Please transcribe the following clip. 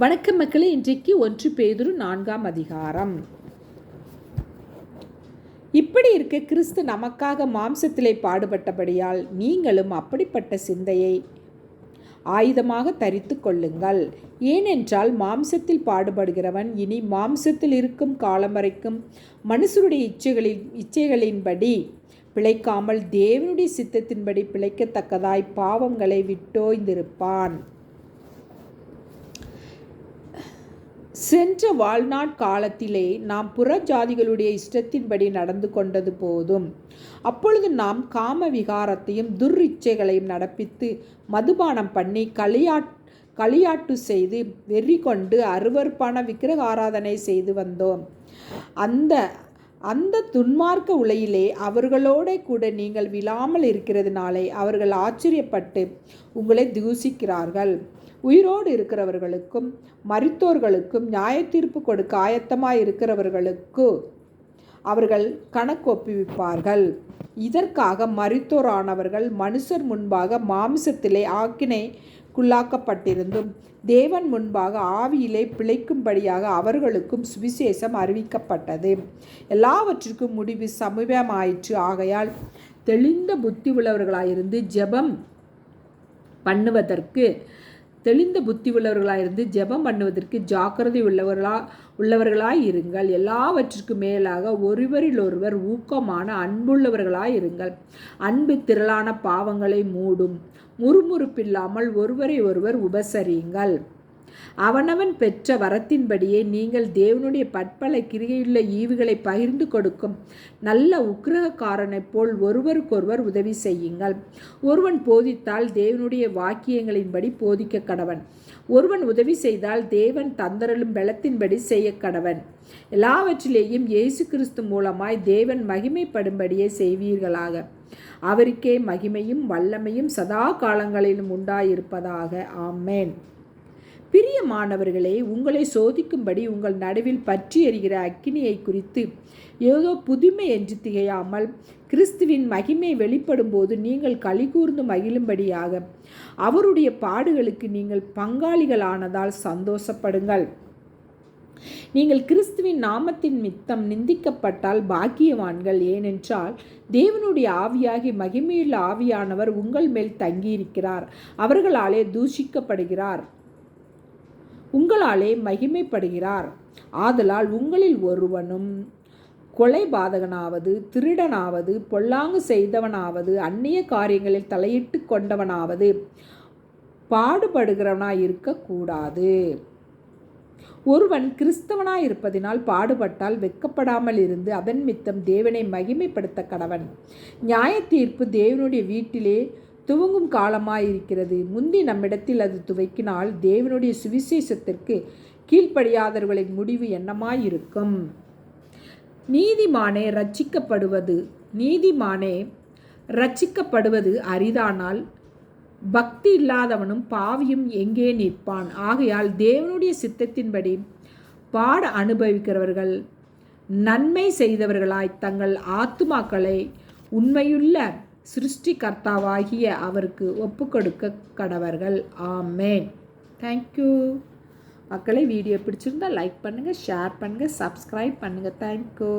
வணக்கம் மக்களே இன்றைக்கு ஒன்று பேதுரு நான்காம் அதிகாரம். இப்படி இருக்க கிறிஸ்து நமக்காக மாம்சத்திலே பாடுபட்டபடியால் நீங்களும் அப்படிப்பட்ட சிந்தையை ஆயுதமாக தரித்து கொள்ளுங்கள். ஏனென்றால் மாம்சத்தில் பாடுபடுகிறவன் இனி மாம்சத்தில் இருக்கும் காலம் வரைக்கும் மனுஷருடைய இச்சைகளின் இச்சைகளின்படி பிழைக்காமல் தேவனுடைய சித்தத்தின்படி பிழைக்கத்தக்கதாய் பாவங்களை விட்டோய்ந்திருப்பான். சென்ற வாழ்நாட் காலத்திலே நாம் புற ஜாதிகளுடைய இஷ்டத்தின்படி நடந்து கொண்டது போதும். அப்பொழுது நாம் காம விகாரத்தையும் துர்ரிச்சைகளையும் நடப்பித்து மதுபானம் பண்ணி களியாட் களியாட்டு செய்து வெறி கொண்டு அருவறுப்பான விக்கிரக ஆராதனை செய்து வந்தோம். அந்த அந்த துன்மார்க்க உலையிலே அவர்களோட கூட நீங்கள் விழாமல் இருக்கிறதுனாலே அவர்கள் ஆச்சரியப்பட்டு உங்களை தூசிக்கிறார்கள் உயிரோடு இருக்கிறவர்களுக்கும் மரித்தோர்களுக்கும் நியாயத்தீர்ப்பு கொடுக்க ஆயத்தமாக இருக்கிறவர்களுக்கு அவர்கள் கணக்கொப்புவிப்பார்கள் இதற்காக மரித்தோரானவர்கள் மனுஷர் முன்பாக மாமிசத்திலே ஆக்கினைக்குள்ளாக்கப்பட்டிருந்தும் தேவன் முன்பாக ஆவியிலே பிழைக்கும்படியாக அவர்களுக்கும் சுவிசேஷம் அறிவிக்கப்பட்டது. எல்லாவற்றிற்கும் முடிவு சமீபமாயிற்று. ஆகையால் தெளிந்த புத்தி உள்ளவர்களாயிருந்து ஜெபம் பண்ணுவதற்கு தெளிந்த புத்தி உள்ளவர்களாயிருந்து ஜெபம் பண்ணுவதற்கு ஜாக்கிரதை உள்ளவர்களா உள்ளவர்களாய் இருங்கள். எல்லாவற்றிற்கும் மேலாக ஒருவரில் ஒருவர் ஊக்கமான அன்புள்ளவர்களாய் இருங்கள் அன்பு திரளான பாவங்களை மூடும். முறுமுறுப்பில்லாமல் ஒருவரை ஒருவர் உபசரியுங்கள். அவனவன் பெற்ற வரத்தின்படியே நீங்கள் தேவனுடைய பற்பல கிரிகையுள்ள ஈவுகளை பகிர்ந்து கொடுக்கும் நல்ல உக்கிரகக்காரனைப் போல் ஒருவருக்கொருவர் உதவி செய்யுங்கள். ஒருவன் போதித்தால் தேவனுடைய வாக்கியங்களின்படி போதிக்க கடவன். ஒருவன் உதவி செய்தால் தேவன் தந்தரலும் பலத்தின்படி செய்ய கடவன். எல்லாவற்றிலேயும் இயேசு கிறிஸ்து மூலமாய் தேவன் மகிமைப்படும்படியே செய்வீர்களாக. அவருக்கே மகிமையும் வல்லமையும் சதா காலங்களிலும் உண்டாயிருப்பதாக. ஆமேன். பிரியமானவர்களே உங்களை சோதிக்கும்படி உங்கள் நடுவில் பற்றி எறிகிற அக்கினியை குறித்து ஏதோ புதுமை என்று திகையாமல் கிறிஸ்துவின் மகிமை வெளிப்படும் போது நீங்கள் கலிகூர்ந்து மகிழும்படியாக அவருடைய பாடுகளுக்கு நீங்கள் பங்காளிகளானதால் சந்தோஷப்படுங்கள். நீங்கள் கிறிஸ்துவின் நாமத்தின் மித்தம் நிந்திக்கப்பட்டால் பாக்கியவான்கள். ஏனென்றால் தேவனுடைய ஆவியாகி மகிமையுள்ள ஆவியானவர் உங்கள் மேல் தங்கியிருக்கிறார். அவர்களாலே தூஷிக்கப்படுகிறார். உங்களாலே மகிமைப்படுகிறார். ஆதலால் உங்களில் ஒருவனும் கொலை பாதகனாவது திருடனாவது பொல்லாங்கு செய்தவனாவது அந்நிய காரியங்களில் தலையிட்டு கொண்டவனாவது பாடுபடுகிறவனாய் இருக்கக்கூடாது ஒருவன் கிறிஸ்தவனாய் இருப்பதினால் பாடுபட்டால் வெக்கப்படாமல் இருந்து அதன் மித்தம் தேவனை மகிமைப்படுத்த கடவன். நியாய தீர்ப்பு தேவனுடைய வீட்டிலே துவங்கும் காலமாயிருக்கிறது. முந்தி நம்மிடத்தில் அது துவைக்கினால் தேவனுடைய சுவிசேஷத்திற்கு கீழ்ப்படியாதவர்களின் முடிவு என்னமாயிருக்கும்? நீதிமானே ரட்சிக்கப்படுவது நீதிமானே ரட்சிக்கப்படுவது அரிதானால் பக்தி இல்லாதவனும் பாவியும் எங்கே நிற்பான்? ஆகையால் தேவனுடைய சித்தத்தின்படி பாட அனுபவிக்கிறவர்கள் நன்மை செய்தவர்களாய் தங்கள் ஆத்துமாக்களை உண்மையுள்ள சிருஷ்டிகர்த்தாவாகிய அவருக்கு ஒப்பு கொடுக்க கடவர்கள் ஆமேன் தேங்க்யூ மக்களை வீடியோ பிடிச்சிருந்தால் லைக் பண்ணுங்கள் ஷேர் பண்ணுங்கள் சப்ஸ்கிரைப் பண்ணுங்கள் தேங்க்யூ